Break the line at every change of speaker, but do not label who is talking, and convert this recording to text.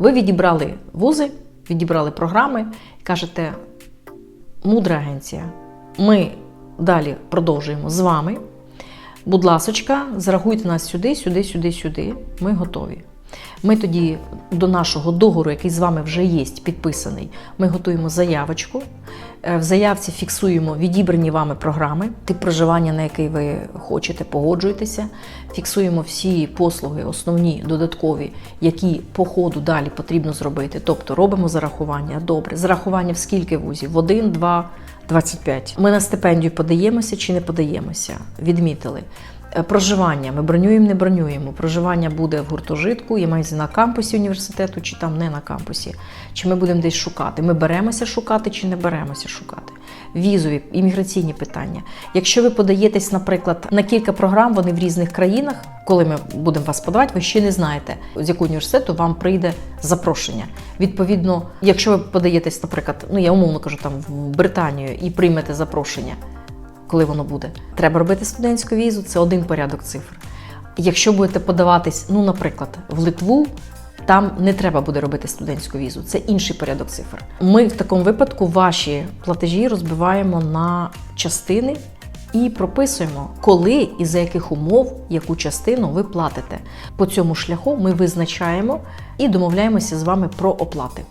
Ви відібрали вузи, відібрали програми кажете, мудра агенція, ми далі продовжуємо з вами. Будь ласочка, зрахуйте нас сюди, сюди, сюди, сюди. Ми готові. Ми тоді до нашого договору, який з вами вже є, підписаний, ми готуємо заявочку. Е, В заявці фіксуємо відібрані вами програми, тип проживання, на який ви хочете, погоджуєтеся. Фіксуємо всі послуги, основні, додаткові, які по ходу далі потрібно зробити. Тобто робимо зарахування. Добре, зарахування в скільки вузів? В один, два, 25. Ми на стипендію подаємося чи не подаємося? Відмітили. Е, Проживання ми бронюємо, не бронюємо. Проживання буде в гуртожитку, я маю на кампусі університету, чи там не на кампусі. Чи ми будемо десь шукати? Ми беремося шукати чи не беремося шукати? Візові, імміграційні питання. Якщо ви подаєтесь, наприклад, на кілька програм, вони в різних країнах, коли ми будемо вас подавати, ви ще не знаєте, з якого університету вам прийде запрошення. Відповідно, якщо ви подаєтесь, наприклад, ну я умовно кажу, там в Британію і приймете запрошення, коли воно буде. Треба робити студентську візу, це один порядок цифр. Якщо будете подаватись, ну, наприклад, в Литву, там не треба буде робити студентську візу, це інший порядок цифр. Ми в такому випадку ваші платежі розбиваємо на частини і прописуємо, коли і за яких умов яку частину ви платите. По цьому шляху ми визначаємо і домовляємося з вами про оплати.